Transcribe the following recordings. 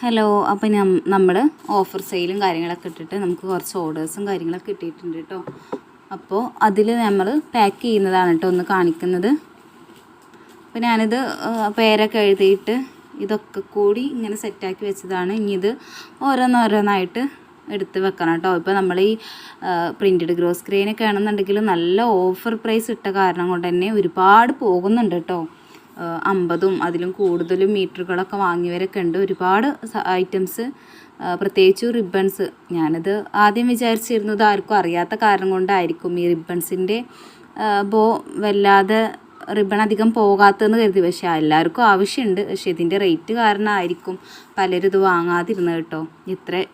Hello അപ്പം നമ്മൾ offer സെയിലും കാര്യങ്ങളൊക്കെ ഇട്ടിട്ട് നമുക്ക് കുറച്ച് ഓർഡേഴ്സും കാര്യങ്ങളൊക്കെ കിട്ടിയിട്ടുണ്ട് കേട്ടോ അപ്പോൾ അതിൽ നമ്മൾ പാക്ക് ചെയ്യുന്നതാണ് കേട്ടോ ഒന്ന് കാണിക്കുന്നത്. അപ്പോൾ ഞാനിത് പേരൊക്കെ എഴുതിയിട്ട് ഇതൊക്കെ കൂടി ഇങ്ങനെ സെറ്റാക്കി വെച്ചതാണ്. ഇനി ഇത് ഓരോന്നോരോന്നായിട്ട് എടുത്ത് വെക്കണം കേട്ടോ ഇപ്പോൾ നമ്മൾ ഈ പ്രിന്റഡ് ഗ്രോസ് സ്ക്രീനൊക്കെ ആണെന്നുണ്ടെങ്കിൽ നല്ല ഓഫർ പ്രൈസ് ഇട്ട കാരണം കൊണ്ട് തന്നെ ഒരുപാട് പോകുന്നുണ്ട് കേട്ടോ അമ്പതും അതിലും കൂടുതലും മീറ്ററുകളൊക്കെ വാങ്ങിയവരൊക്കെ ഉണ്ട്. ഒരുപാട് ഐറ്റംസ് പ്രത്യേകിച്ച് റിബൺസ്. ഞാനത് ആദ്യം വിചാരിച്ചിരുന്നത് ആർക്കും അറിയാത്ത കാരണം കൊണ്ടായിരിക്കും ഈ റിബൺസിന്റെ ബോ വല്ലാതെ റിബൺ അധികം പോകാത്തതെന്ന് കരുതി. പക്ഷേ എല്ലാവർക്കും ആവശ്യമുണ്ട്. പക്ഷേ ഇതിന്റെ റേറ്റ് കാരണമായിരിക്കും പലരും ഇത് വാങ്ങാതിരുന്നത് കേട്ടോ. ഇത്ര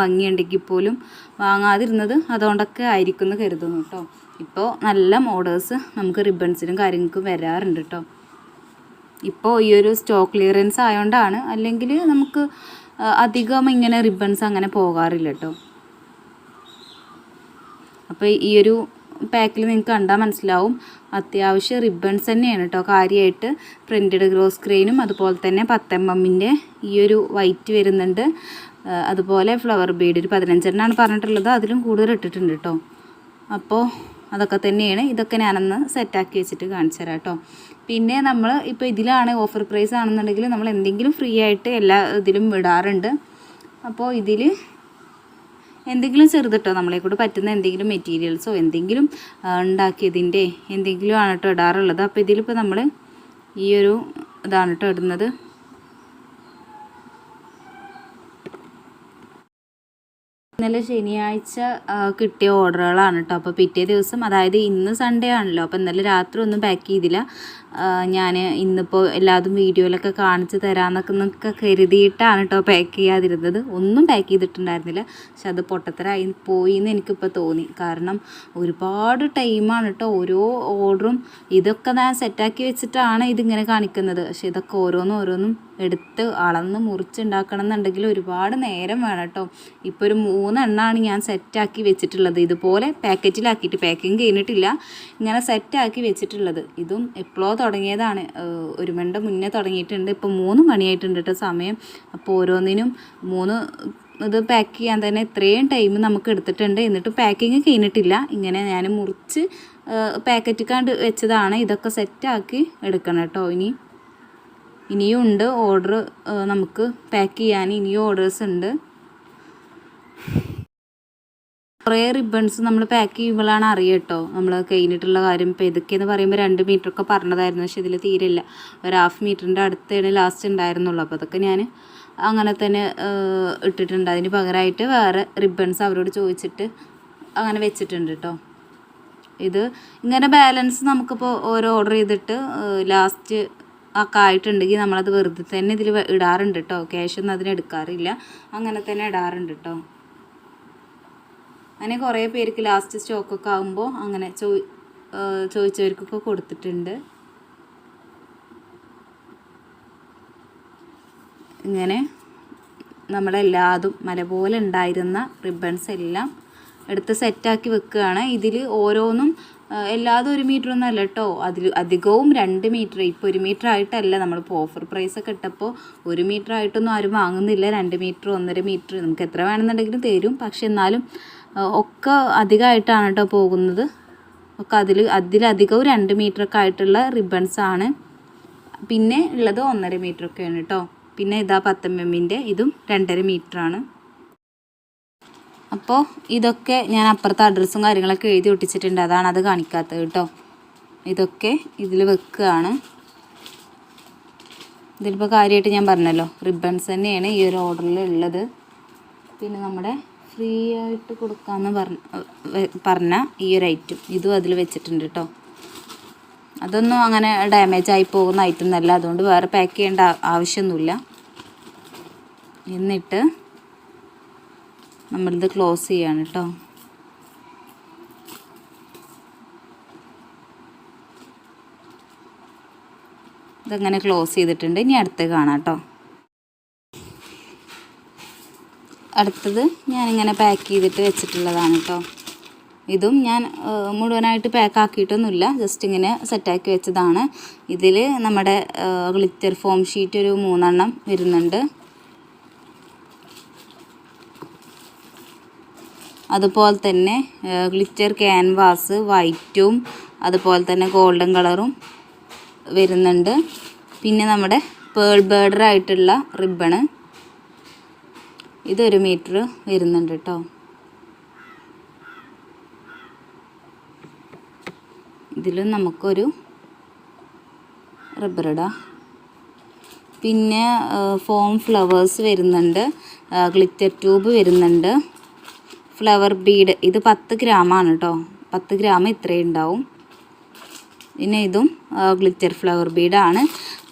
ഭംഗിയുണ്ടെങ്കിൽ പോലും വാങ്ങാതിരുന്നത് അതുകൊണ്ടൊക്കെ ആയിരിക്കും എന്ന് കരുതുന്നു കേട്ടോ. ഇപ്പോൾ നല്ല മോഡേഴ്സ് നമുക്ക് റിബൺസിനും കാര്യങ്ങൾക്കും വരാറുണ്ട് കേട്ടോ. ഇപ്പോൾ ഈ ഒരു സ്റ്റോക്ക് ക്ലിയറൻസ് ആയതുകൊണ്ടാണ് അല്ലെങ്കിൽ നമുക്ക് അധികം ഇങ്ങനെ റിബൺസ് അങ്ങനെ പോകാറില്ല കേട്ടോ അപ്പോൾ ഈ ഒരു പാക്കിൽ നിങ്ങൾക്ക് കണ്ടാൽ മനസ്സിലാവും. അത്യാവശ്യം റിബൺസ് തന്നെയാണ് കേട്ടോ കാര്യമായിട്ട് പ്രിന്റഡ് ഗ്രോസ് സ്ക്രീനും അതുപോലെ തന്നെ പത്ത് എമ്മിന്റെ ഈ ഒരു വൈറ്റ് വരുന്നുണ്ട്. അതുപോലെ ഫ്ലവർ ബീഡ് ഒരു പതിനഞ്ചെണ്ണമാണ് പറഞ്ഞിട്ടുള്ളത്. അതിലും കൂടുതൽ ഇട്ടിട്ടുണ്ട് കേട്ടോ അപ്പോൾ അതൊക്കെ തന്നെയാണ്. ഇതൊക്കെ ഞാനൊന്ന് സെറ്റാക്കി വെച്ചിട്ട് കാണിച്ചു തരാം കേട്ടോ പിന്നെ നമ്മൾ ഇപ്പോൾ ഇതിലാണ് ഓഫർ പ്രൈസ് ആണെന്നുണ്ടെങ്കിൽ നമ്മൾ എന്തെങ്കിലും ഫ്രീ ആയിട്ട് എല്ലാ ഇതിലും വിടാറുണ്ട്. അപ്പോൾ ഇതിൽ എന്തെങ്കിലും ചെറുതിട്ടോ നമ്മളെ കൂടെ പറ്റുന്ന എന്തെങ്കിലും മെറ്റീരിയൽസോ എന്തെങ്കിലും ഉണ്ടാക്കിയതിന്റെ എന്തെങ്കിലും ആണ് കേട്ടോ ഇടാറുള്ളത്. അപ്പോൾ ഇതിലിപ്പോൾ നമ്മൾ ഈ ഒരു ഇതാണ് കേട്ടോ ഇടുന്നത്. ഇന്നലെ ശനിയാഴ്ച കിട്ടിയ ഓർഡറുകളാണ് കേട്ടോ അപ്പോൾ പിറ്റേ ദിവസം അതായത് ഇന്ന് സൺഡേ ആണല്ലോ. അപ്പോൾ ഇന്നലെ രാത്രി ഒന്നും പാക്ക് ചെയ്തില്ല. ഞാൻ ഇന്നിപ്പോൾ എല്ലാതും വീഡിയോയിലൊക്കെ കാണിച്ച് തരാമെന്നൊക്കെ കരുതിയിട്ടാണ് കേട്ടോ പാക്ക് ചെയ്യാതിരുന്നത്. ഒന്നും പാക്ക് ചെയ്തിട്ടുണ്ടായിരുന്നില്ല. പക്ഷെ അത് പൊട്ടത്തരായി പോയി എന്ന് എനിക്കിപ്പോൾ തോന്നി. കാരണം ഒരുപാട് ടൈമാണ് കേട്ടോ ഓരോ ഓർഡറും ഇതൊക്കെ ഞാൻ സെറ്റാക്കി വെച്ചിട്ടാണ് ഇതിങ്ങനെ കാണിക്കുന്നത്. പക്ഷെ ഇതൊക്കെ ഓരോന്നും ഓരോന്നും എടുത്ത് അളന്ന് മുറിച്ചുണ്ടാക്കണം എന്നുണ്ടെങ്കിൽ ഒരുപാട് നേരം വേണം കേട്ടോ. ഇപ്പോൾ ഒരു മൂന്നെണ്ണമാണ് ഞാൻ സെറ്റാക്കി വെച്ചിട്ടുള്ളത്. ഇതുപോലെ പാക്കറ്റിലാക്കിയിട്ട് പാക്കിങ് കഴിഞ്ഞിട്ടില്ല ഇങ്ങനെ സെറ്റാക്കി വെച്ചിട്ടുള്ളത്. ഇതും എപ്പോഴോ തുടങ്ങിയതാണ്. ഒരു മണ്ട മുന്നേ തുടങ്ങിയിട്ടുണ്ട്. ഇപ്പോൾ മൂന്ന് മണിയായിട്ടുണ്ട് കേട്ടോ സമയം. അപ്പോൾ ഓരോന്നിനും മൂന്ന് ഇത് പാക്ക് ചെയ്യാൻ തന്നെ ഇത്രയും ടൈം നമുക്ക് എടുത്തിട്ടുണ്ട്. എന്നിട്ട് പാക്കിങ് കഴിഞ്ഞിട്ടില്ല. ഇങ്ങനെ ഞാൻ മുറിച്ച് പാക്കറ്റ് കണ്ട് വെച്ചതാണ്. ഇതൊക്കെ സെറ്റാക്കി എടുക്കണം കേട്ടോ. ഇനി ഇനിയും ഉണ്ട്. ഓർഡർ നമുക്ക് പാക്ക് ചെയ്യാൻ ഇനിയും ഓർഡേഴ്സ് ഉണ്ട്. കുറേ റിബൺസ് നമ്മൾ പാക്ക് ചെയ്യുമ്പോഴാണ് അറിയുക കേട്ടോ. നമ്മൾ കഴിഞ്ഞിട്ടുള്ള കാര്യം. ഇപ്പോൾ ഇതൊക്കെയെന്ന് പറയുമ്പോൾ രണ്ട് മീറ്റർ ഒക്കെ പറഞ്ഞതായിരുന്നു. പക്ഷെ ഇതിൽ തീരില്ല ഒരു ഹാഫ് മീറ്ററിന്റെ അടുത്താണ് ലാസ്റ്റ് ഉണ്ടായിരുന്നുള്ളൂ. അപ്പോൾ അതൊക്കെ ഞാൻ അങ്ങനെ തന്നെ ഇട്ടിട്ടുണ്ട്. അതിന് പകരമായിട്ട് വേറെ റിബൺസ് അവരോട് ചോദിച്ചിട്ട് അങ്ങനെ വെച്ചിട്ടുണ്ട് കേട്ടോ. ഇത് ഇങ്ങനെ ബാലൻസ് നമുക്കിപ്പോൾ ഓരോ ഓർഡർ ചെയ്തിട്ട് ലാസ്റ്റ് ഒക്കെ ആയിട്ടുണ്ടെങ്കിൽ നമ്മളത് വെറുതെ തന്നെ ഇതിൽ ഇടാറുണ്ട് കേട്ടോ ക്യാഷ് ഒന്നും അതിന് എടുക്കാറില്ല. അങ്ങനെ തന്നെ ഇടാറുണ്ട് കേട്ടോ അങ്ങനെ കുറേ പേർക്ക് ലാസ്റ്റ് സ്റ്റോക്കൊക്കെ ആകുമ്പോൾ അങ്ങനെ ചോദിച്ചവർക്കൊക്കെ കൊടുത്തിട്ടുണ്ട്. ഇങ്ങനെ നമ്മളെല്ലാതും മല പോലെ ഉണ്ടായിരുന്ന റിബൺസ് എല്ലാം എടുത്ത് സെറ്റാക്കി വെക്കുകയാണ്. ഇതിൽ ഓരോന്നും എല്ലാതും ഒരു മീറ്റർ ഒന്നും അല്ല കേട്ടോ അതിൽ അധികവും രണ്ട് മീറ്റർ ഇപ്പോൾ ഒരു മീറ്റർ ആയിട്ടല്ല നമ്മളിപ്പോൾ ഓഫർ പ്രൈസ് ഒക്കെ ഇട്ടപ്പോൾ ഒരു മീറ്റർ ആയിട്ടൊന്നും ആരും വാങ്ങുന്നില്ല. രണ്ട് മീറ്റർ ഒന്നര മീറ്റർ നമുക്ക് എത്ര വേണമെന്നുണ്ടെങ്കിലും തരും. പക്ഷെ എന്നാലും ഒക്കെ അധികമായിട്ടാണ് കേട്ടോ പോകുന്നത്. ഒക്കെ അതിൽ അതിലധികവും രണ്ട് മീറ്ററൊക്കെ ആയിട്ടുള്ള റിബൺസ് ആണ്. പിന്നെ ഉള്ളത് ഒന്നര മീറ്റർ ഒക്കെയാണ് കേട്ടോ പിന്നെ ഇതാ പത്തമ്മമ്മിന്റെ ഇതും രണ്ടര മീറ്ററാണ് അപ്പോൾ ഇതൊക്കെ ഞാൻ അപ്പുറത്തെ അഡ്രസ്സും കാര്യങ്ങളൊക്കെ എഴുതി ഒട്ടിച്ചിട്ടുണ്ട്. അതാണ് അത് കാണിക്കാത്തത് കേട്ടോ. ഇതൊക്കെ ഇതിൽ വെക്കുകയാണ്. ഇതിലിപ്പോൾ കാര്യമായിട്ട് ഞാൻ പറഞ്ഞല്ലോ റിബൺസ് തന്നെയാണ് ഈ ഒരു ഓർഡറിൽ ഉള്ളത്. പിന്നെ നമ്മുടെ ഫ്രീ ആയിട്ട് കൊടുക്കാമെന്ന് പറഞ്ഞ പറഞ്ഞ ഈ ഒരു ഐറ്റം ഇതും അതിൽ വെച്ചിട്ടുണ്ട് കേട്ടോ. അതൊന്നും അങ്ങനെ ഡാമേജ് ആയി പോകുന്ന ഐറ്റം എന്നല്ല അതുകൊണ്ട് വേറെ പാക്ക് ചെയ്യേണ്ട ആവശ്യമൊന്നുമില്ല. എന്നിട്ട് നമ്മളിത് ക്ലോസ് ചെയ്യാണ് കേട്ടോ ഇതങ്ങനെ ക്ലോസ് ചെയ്തിട്ടുണ്ട്. ഇനി അടുത്ത് കാണാം കേട്ടോ അടുത്തത് ഞാനിങ്ങനെ പാക്ക് ചെയ്തിട്ട് വെച്ചിട്ടുള്ളതാണ് കേട്ടോ ഇതും ഞാൻ മുഴുവനായിട്ട് പാക്ക് ആക്കിയിട്ടൊന്നുമില്ല. ജസ്റ്റ് ഇങ്ങനെ സെറ്റാക്കി വെച്ചതാണ്. ഇതിൽ നമ്മുടെ ഗ്ലിറ്റർ ഫോം ഷീറ്റ് ഒരു മൂന്നെണ്ണം വരുന്നുണ്ട്. അതുപോലെ തന്നെ ഗ്ലിറ്റർ ക്യാൻവാസ് വൈറ്റും അതുപോലെ തന്നെ ഗോൾഡൻ കളറും വരുന്നുണ്ട്. പിന്നെ നമ്മുടെ പേൾ ബേർഡർ ആയിട്ടുള്ള റിബണ് ഇതൊരു മീറ്റർ വരുന്നുണ്ട് കേട്ടോ. ഇതിലും നമുക്കൊരു റബ്ബർ പിന്നെ ഫോം ഫ്ലവേഴ്സ് വരുന്നുണ്ട്. ഗ്ലിറ്റർ ട്യൂബ് വരുന്നുണ്ട്. ഫ്ലവർ ബീഡ് ഇത് പത്ത് ഗ്രാമാണ് കേട്ടോ പത്ത് ഗ്രാം ഇത്രയും ഉണ്ടാവും. പിന്നെ ഇതും ഗ്ലിറ്റർ ഫ്ലവർ ബീഡാണ്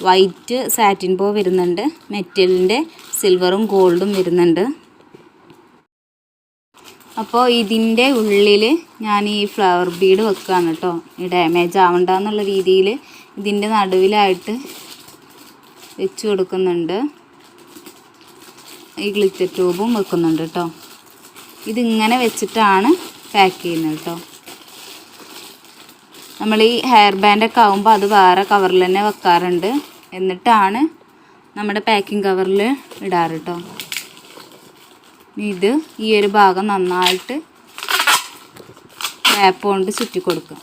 വൈറ്റ് സാറ്റിൻ പോ വരുന്നുണ്ട്. മെറ്റലിന്റെ സിൽവറും ഗോൾഡും വരുന്നുണ്ട്. അപ്പോൾ ഇതിന്റെ ഉള്ളിൽ ഞാൻ ഈ ഫ്ലവർ ബീഡ് വെക്കുകയാണ് കേട്ടോ ഈ ഡാമേജ് ആവണ്ട എന്നുള്ള രീതിയിൽ ഇതിന്റെ നടുവിലായിട്ട് വെച്ച് കൊടുക്കുന്നുണ്ട്. ഈ ഗ്ലിറ്റർ ട്യൂബും വെക്കുന്നുണ്ട് കേട്ടോ ഇതിങ്ങനെ വെച്ചിട്ടാണ് പാക്ക് ചെയ്യുന്നത് കേട്ടോ നമ്മൾ ഈ ഹെയർ ബാൻഡൊക്കെ ആകുമ്പോൾ അത് വേറെ കവറിൽ തന്നെ വെക്കാറുണ്ട്. എന്നിട്ടാണ് നമ്മുടെ പാക്കിംഗ് കവറിൽ ഇടാറ് കേട്ടോ ഇത് ഈ ഒരു ഭാഗം നന്നായിട്ട് ടാപ്പ് കൊണ്ട് ചുറ്റി കൊടുക്കുക.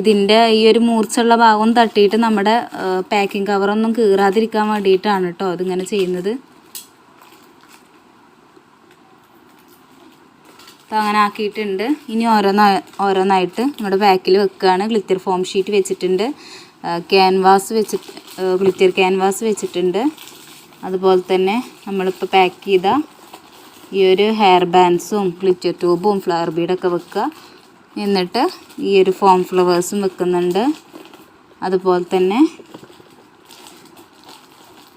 ഇതിന്റെ ഈ ഒരു മൂർച്ചുള്ള ഭാഗം തട്ടിയിട്ട് നമ്മുടെ പാക്കിംഗ് കവറൊന്നും കീറാതിരിക്കാൻ വേണ്ടിയിട്ടാണ് കേട്ടോ അതിങ്ങനെ ചെയ്യുന്നത്. അപ്പോൾ അങ്ങനെ ആക്കിയിട്ടുണ്ട്. ഇനി ഓരോന്നാ ഓരോന്നായിട്ട് നമ്മുടെ ബാക്കിൽ വെക്കുകയാണ് ഗ്ലിറ്റർ ഫോം ഷീറ്റ് വെച്ചിട്ടുണ്ട്. ക്യാൻവാസ് വെച്ചിട്ട് ഗ്ലിറ്റർ ക്യാൻവാസ് വെച്ചിട്ടുണ്ട്. അതുപോലെ തന്നെ നമ്മളിപ്പോൾ പാക്ക് ചെയ്ത ഈ ഒരു ഹെയർ ബാൻഡ്സും ഗ്ലിറ്റർ ട്യൂബും ഫ്ലവർ ബീഡൊക്കെ വെക്കുക എന്നിട്ട് ഈ ഒരു ഫോം ഫ്ലവേഴ്സും വെക്കുന്നുണ്ട് അതുപോലെ തന്നെ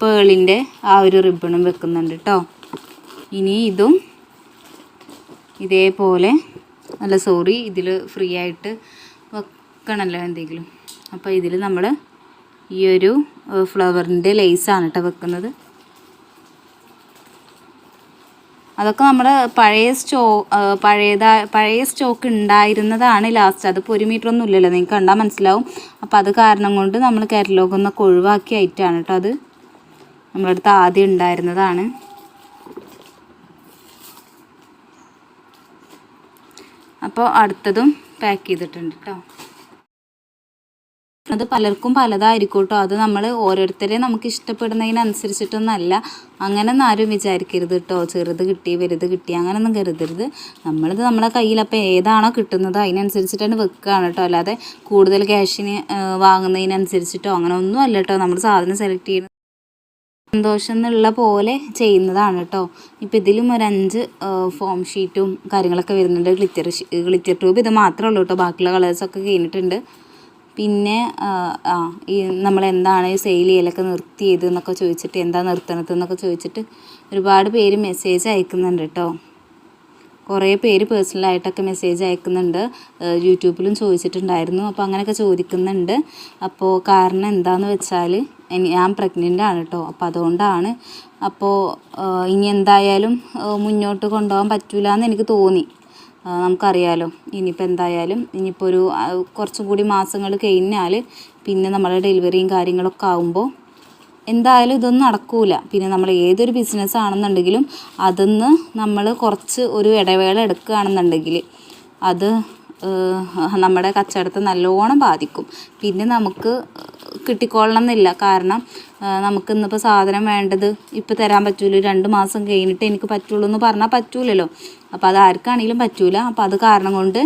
പേളിന്റെ ആ ഒരു റിബണും വെക്കുന്നുണ്ട് കേട്ടോ ഇനി ഇതും ഇതേപോലെ അല്ല സോറി ഇതിൽ ഫ്രീ ആയിട്ട് വെക്കണമല്ലോ എന്തെങ്കിലും. അപ്പോൾ ഇതിൽ നമ്മൾ ഈ ഒരു ഫ്ലവറിന്റെ ലേസാണ് കേട്ടോ വെക്കുന്നത്. അതൊക്കെ നമ്മുടെ പഴയ സ്റ്റോ പഴയതാ പഴയ സ്റ്റോക്ക് ഉണ്ടായിരുന്നതാണ് ലാസ്റ്റ് അതിപ്പോൾ ഒരു മീറ്റർ ഒന്നും ഇല്ലല്ലോ. നിങ്ങൾക്ക് കണ്ടാൽ മനസ്സിലാവും. അപ്പോൾ അത് കാരണം കൊണ്ട് നമ്മൾ കാറ്റലോഗ് ഒന്നൊക്കെ ഒഴിവാക്കി ആയിട്ടാണ് കേട്ടോ അത്. നമ്മുടെ അടുത്ത് ആദ്യം ഉണ്ടായിരുന്നതാണ്. അപ്പോൾ അടുത്തതും പാക്ക് ചെയ്തിട്ടുണ്ട് കേട്ടോ അത് പലർക്കും പലതായിരിക്കും കേട്ടോ അത് നമ്മൾ ഓരോരുത്തരെ നമുക്ക് ഇഷ്ടപ്പെടുന്നതിനനുസരിച്ചിട്ടൊന്നല്ല. അങ്ങനെയൊന്നും ആരും വിചാരിക്കരുത് കേട്ടോ ചെറുത് കിട്ടി വലുത് കിട്ടി അങ്ങനെയൊന്നും കരുതരുത്. നമ്മളത് നമ്മളെ കയ്യിൽ അപ്പോൾ ഏതാണോ കിട്ടുന്നത് അതിനനുസരിച്ചിട്ടാണ് വെക്കുകയാണ് കേട്ടോ അല്ലാതെ കൂടുതൽ ക്യാഷിന് വാങ്ങുന്നതിനനുസരിച്ചിട്ടോ അങ്ങനെ ഒന്നും അല്ല കേട്ടോ നമ്മൾ സാധനം സെലക്ട് ചെയ്യുന്നത് സന്തോഷം എന്നുള്ള പോലെ ചെയ്യുന്നതാണ് കേട്ടോ ഇപ്പോൾ ഇതിലും ഒരു അഞ്ച് ഫോം ഷീറ്റും കാര്യങ്ങളൊക്കെ വരുന്നുണ്ട്. ഗ്ലിറ്റർ ഗ്ലിറ്റർ ട്യൂബ് ഇത് മാത്രമേ ഉള്ളൂ കേട്ടോ ബാക്കിയുള്ള കളേഴ്സൊക്കെ കഴിഞ്ഞിട്ടുണ്ട്. പിന്നെ ആ ഈ നമ്മൾ എന്താണ് സെയിൽ ചെയ്യലൊക്കെ നിർത്തിയത് എന്നൊക്കെ ചോദിച്ചിട്ട് എന്താ നിർത്തണത് എന്നൊക്കെ ചോദിച്ചിട്ട് ഒരുപാട് പേര് മെസ്സേജ് അയക്കുന്നുണ്ട് കേട്ടോ കുറേ പേര് പേഴ്സണലായിട്ടൊക്കെ മെസ്സേജ് അയക്കുന്നുണ്ട്. യൂട്യൂബിലും ചോദിച്ചിട്ടുണ്ടായിരുന്നു. അപ്പോൾ അങ്ങനെയൊക്കെ ചോദിക്കുന്നുണ്ട്. അപ്പോൾ കാരണം എന്താണെന്ന് വെച്ചാൽ ഞാൻ പ്രഗ്നന്റ് ആണ് കേട്ടോ അപ്പോൾ അതുകൊണ്ടാണ്. അപ്പോൾ ഇനി എന്തായാലും മുന്നോട്ട് കൊണ്ടുപോകാൻ പറ്റില്ല എന്ന് എനിക്ക് തോന്നി. നമുക്കറിയാലോ. ഇനിയിപ്പോൾ എന്തായാലും ഇനിയിപ്പോൾ ഒരു കുറച്ചും കൂടി മാസങ്ങൾ കഴിഞ്ഞാൽ പിന്നെ നമ്മളെ ഡെലിവറിയും കാര്യങ്ങളൊക്കെ ആകുമ്പോൾ എന്തായാലും ഇതൊന്നും നടക്കില്ല പിന്നെ നമ്മൾ ഏതൊരു ബിസിനസ് ആണെന്നുണ്ടെങ്കിലും അതിന്ന് നമ്മൾ കുറച്ച് ഒരു ഇടവേള എടുക്കുകയാണെന്നുണ്ടെങ്കിൽ അത് നമ്മുടെ കച്ചവടത്തെ നല്ലോണം ബാധിക്കും. പിന്നെ നമുക്ക് കിട്ടിക്കൊള്ളണം എന്നില്ല. കാരണം നമുക്ക് ഇന്നിപ്പോൾ സാധനം വേണ്ടത് ഇപ്പോൾ തരാൻ പറ്റൂല. രണ്ട് മാസം കഴിഞ്ഞിട്ട് എനിക്ക് പറ്റുള്ളൂ എന്ന് പറഞ്ഞാൽ പറ്റൂലല്ലോ. അപ്പോൾ അത് ആർക്കാണെങ്കിലും പറ്റൂല. അപ്പോൾ അത് കാരണം കൊണ്ട്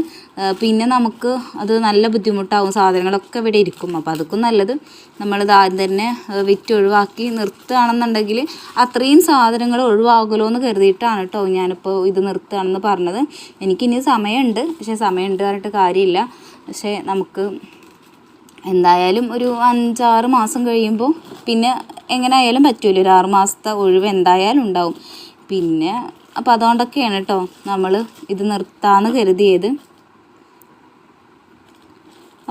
പിന്നെ നമുക്ക് അത് നല്ല ബുദ്ധിമുട്ടാവും. സാധനങ്ങളൊക്കെ ഇവിടെ ഇരിക്കും. അപ്പോൾ അതൊക്കെ നല്ലത് നമ്മളിത് ആദ്യം തന്നെ വിറ്റ് ഒഴിവാക്കി നിർത്തുകയാണെന്നുണ്ടെങ്കിൽ അത്രയും സാധനങ്ങൾ ഒഴിവാകുമല്ലോ എന്ന് കരുതിയിട്ടാണ് കേട്ടോ ഞാനിപ്പോൾ ഇത് നിർത്തുകയാണെന്ന് പറഞ്ഞത്. എനിക്കിനി സമയമുണ്ട്. പക്ഷേ സമയമുണ്ട് പറഞ്ഞിട്ട് കാര്യമില്ല. പക്ഷേ നമുക്ക് എന്തായാലും ഒരു അഞ്ചാറ് മാസം കഴിയുമ്പോൾ പിന്നെ എങ്ങനെ ആയാലും പറ്റുമല്ലോ ഒരു ആറ് മാസത്തെ ഒഴിവ് എന്തായാലും ഉണ്ടാവും. പിന്നെ അപ്പോൾ അതുകൊണ്ടൊക്കെയാണ് കേട്ടോ നമ്മൾ ഇത് നിർത്താമെന്ന് കരുതിയത്.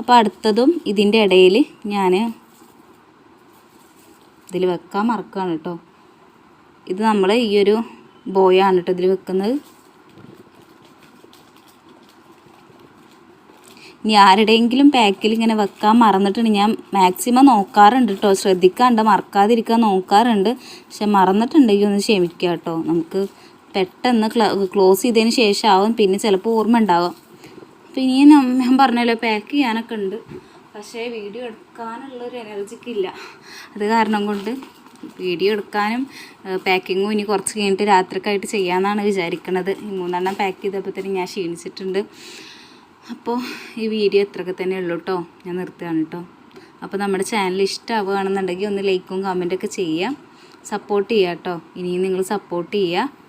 അപ്പോൾ അടുത്തതും ഇതിന്റെ ഇടയിൽ ഞാൻ ഇതിൽ വെക്കാൻ മറക്കുകയാണ് കേട്ടോ ഇത് നമ്മൾ ഈ ഒരു ബോയാണ് കേട്ടോ ഇതിൽ വെക്കുന്നത്. ഇനി ആരുടെയെങ്കിലും പാക്കിൽ ഇങ്ങനെ വെക്കാൻ മറന്നിട്ടുണ്ട്. ഞാൻ മാക്സിമം നോക്കാറുണ്ട് കേട്ടോ ശ്രദ്ധിക്കാണ്ട് മറക്കാതിരിക്കാൻ നോക്കാറുണ്ട്. പക്ഷെ മറന്നിട്ടുണ്ടെങ്കിൽ ഒന്ന് ക്ഷമിക്കുക കേട്ടോ നമുക്ക് പെട്ടെന്ന് ക്ലോസ് ചെയ്തതിന് ശേഷമാവും പിന്നെ ചിലപ്പോൾ ഓർമ്മ ഉണ്ടാവാം. അപ്പോൾ ഇനിയും ഞാൻ പറഞ്ഞല്ലോ പാക്ക് ചെയ്യാനൊക്കെ ഉണ്ട്. പക്ഷേ വീഡിയോ എടുക്കാനുള്ളൊരു എനർജിക്ക് ഇല്ല. അത് കാരണം കൊണ്ട് വീഡിയോ എടുക്കാനും പാക്കിങ്ങും ഇനി കുറച്ച് കഴിഞ്ഞിട്ട് രാത്രിക്കായിട്ട് ചെയ്യാമെന്നാണ് വിചാരിക്കുന്നത് ഈ മൂന്നെണ്ണം പാക്ക് ചെയ്തപ്പോൾ തന്നെ ഞാൻ ക്ഷീണിച്ചിട്ടുണ്ട്. അപ്പോൾ ഈ വീഡിയോ ഇത്രയൊക്കെ തന്നെ ഉള്ളൂ കേട്ടോ ഞാൻ നിർത്തുകയാണ് കേട്ടോ അപ്പോൾ നമ്മുടെ ചാനൽ ഇഷ്ടമാവുകയാണെന്നുണ്ടെങ്കിൽ ഒന്ന് ലൈക്കും കമന്റൊക്കെ ചെയ്യാം. സപ്പോർട്ട് ചെയ്യാം കേട്ടോ ഇനിയും നിങ്ങൾ സപ്പോർട്ട് ചെയ്യുക